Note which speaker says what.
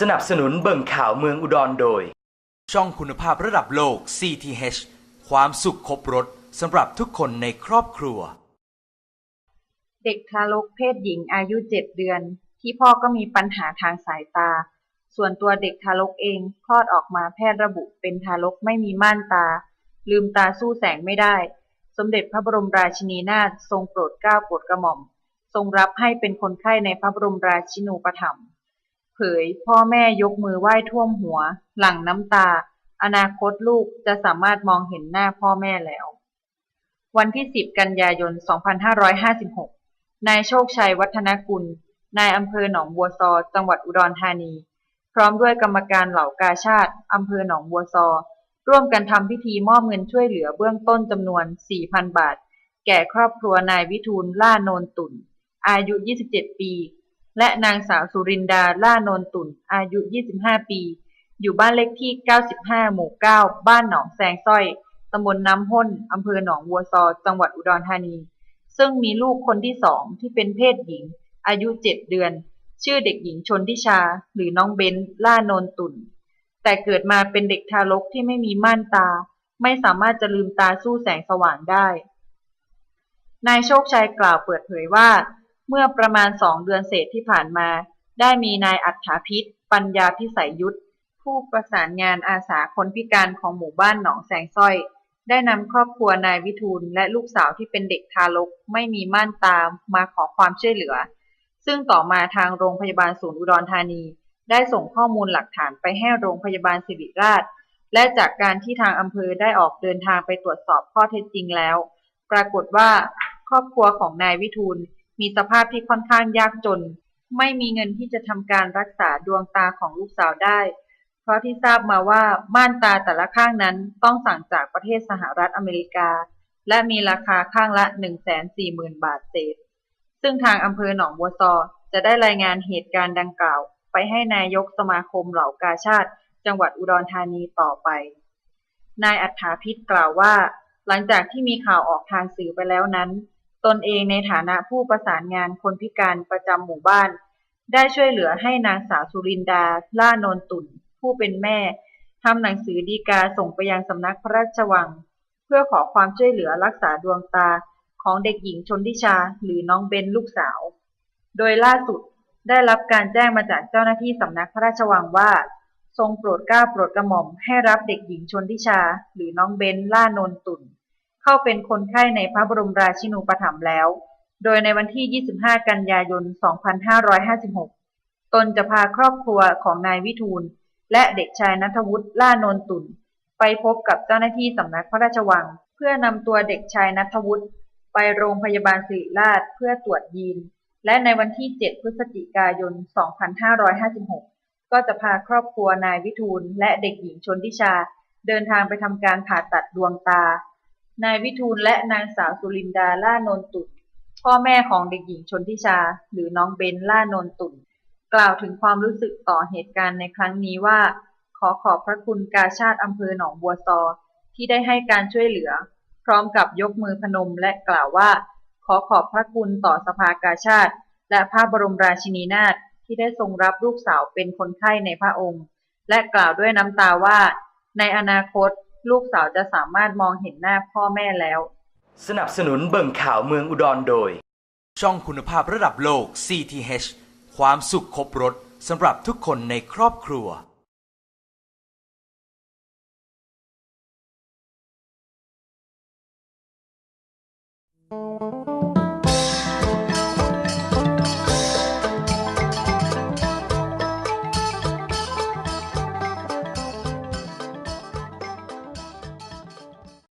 Speaker 1: สนับสนุนเบิ่งข่าวเมืองอุดรโดย
Speaker 2: ช่องคุณภาพระดับโลก CTH ความสุขครบรถสำหรับทุกคนในครอบครัว
Speaker 3: เด็กทารกเพศหญิงอายุเจ็ดเดือน ที่พ่อก็มีปัญหาทางสายตา ส่วนตัวเด็กทารกเองคลอดออกมาแพทย์ระบุเป็นทารกไม่มีม่านตา ลืมตาสู้แสงไม่ได้ สมเด็จพระบรมราชินีนาถทรงโปรดเกล้าโปรดกระหม่อม ทรงรับให้เป็นคนไข้ในพระบรมราชินูปถัมภ์ เผย พ่อแม่ยกมือไหว้ท่วมหัว หลั่งน้ำตา อนาคตลูกจะสามารถมองเห็นหน้าพ่อแม่แล้ว วันที่ 10 กันยายน 2556 นายโชคชัยวัฒนกุล นายอำเภอหนองบัวซอ จังหวัดอุดรธานี พร้อมด้วยกรรมการเหล่ากาชาติอำเภอหนองบัวซอ ร่วมกันทำพิธีมอบเงินช่วยเหลือเบื้องต้นจำนวน 4,000 บาท แก่ครอบครัวนายวิทูลล่าโนนตุ่นอายุ 27 ปี และนางสาวสุรินดาล่าโนนตุ่น อายุ 25 ปี อยู่บ้านเลขที่ 95 หมู่ 9 บ้านหนองแซงสร้อย ตำบลน้ำห้น อำเภอหนองบัวซอ จังหวัดอุดรธานี ซึ่งมีลูกคนที่สองที่เป็นเพศหญิง อายุ 7 เดือน ชื่อเด็กหญิงชนทิชา หรือน้องเบนล่าโนนตุ่น แต่เกิดมาเป็นเด็กทารกที่ไม่มีม่านตา ไม่สามารถจะลืมตาสู้แสงสว่างได้ นายโชคชัยกล่าวเปิดเผยว่า เมื่อประมาณสองเดือนเศษที่ผ่านมา ได้มีนายอัฏฐาพิษ ปัญญาพิสัยยุทธผู้ประสานงานอาสาคนพิการของหมู่บ้านหนองแสงสร้อย ได้นำครอบครัวนายวิทูลและลูกสาวที่เป็นเด็กทารกไม่มีม่านตามาขอความช่วยเหลือ ซึ่งต่อมาทางโรงพยาบาลศูนย์อุดรธานี ได้ส่งข้อมูลหลักฐานไปให้โรงพยาบาลศิริราช และจากการที่ทางอำเภอได้ออกเดินทางไปตรวจสอบข้อเท็จจริงแล้ว ปรากฏว่า ครอบครัวของนายวิทูล มีสภาพที่ค่อนข้างยากจน ไม่มีเงินที่จะทำการรักษาดวงตาของลูกสาวได้ เพราะที่ทราบมาว่าม่านตาแต่ละข้างนั้นต้องสั่งจากประเทศสหรัฐอเมริกา และมีราคาข้างละ 140,000 บาทเศษ ซึ่งทางอำเภอหนองบัวซอจะได้รายงานเหตุการณ์ดังกล่าว ไปให้นายกสมาคมเหล่ากาชาติ จังหวัดอุดรธานีต่อไป นายอัฏฐาพิษกล่าวว่า หลังจากที่มีข่าวออกทางสื่อไปแล้วนั้น ตนเองในฐานะผู้ประสานงานคนพิการประจำหมู่บ้าน ได้ช่วยเหลือให้นางสาวสุรินดา ล่าโนนตุนผู้เป็นแม่ทำหนังสือดีกาส่งไปยังสำนักพระราชวัง เพื่อขอความช่วยเหลือรักษาดวงตาของเด็กหญิงชนทิชาหรือน้องเบนลูกสาว โดยล่าสุดได้รับการแจ้งมาจากเจ้าหน้าที่สำนักพระราชวังว่า ทรงโปรดเกล้าโปรดกระหม่อมให้รับเด็กหญิงชนทิชา หรือน้องเบนล่าโนนตุน เข้าเป็นคนไข้ในพระบรมราชินูปถัมภ์แล้ว โดยในวันที่ 25 กันยายน 2556 ตนจะพาครอบครัวของนายวิทูล และเด็กชายนัทวุฒิล่าโนนตุนไปพบกับเจ้าหน้าที่สำนักพระราชวัง เพื่อนำตัวเด็กชายนัทวุฒิไปโรงพยาบาลศิริราชเพื่อตรวจยีน และในวันที่ 7 พฤศจิกายน 2556 ก็จะพาครอบครัวนายวิทูลและเด็กหญิงชนทิชา เดินทางไปทำการผ่าตัดดวงตา นายวิทูลและนางสาวสุรินดาล่าโนนตุ่นพ่อแม่ของเด็กหญิงชนทิชา หรือน้องเบนล่าโนนตุ่นกล่าวถึงความรู้สึกต่อเหตุการณ์ในครั้งนี้ว่า ขอขอบพระคุณกาชาติอำเภอหนองบัวซอ ที่ได้ให้การช่วยเหลือ พร้อมกับยกมือพนมและกล่าวว่า ขอขอบพระคุณต่อสภากาชาติ และพระบรมราชินีนาถที่ได้ทรงรับลูกสาวเป็นคนไข้ในพระองค์ และกล่าวด้วยน้ำตาว่า ในอนาคต ลูกสาวจะสามารถมองเห็นหน้าพ่อแม่แล้ว
Speaker 1: สนับสนุนเบิ่งข่าวเมืองอุดรโดย
Speaker 2: ช่องคุณภาพระดับโลก CTH ความสุขครบรถสำหรับทุกคนในครอบครัว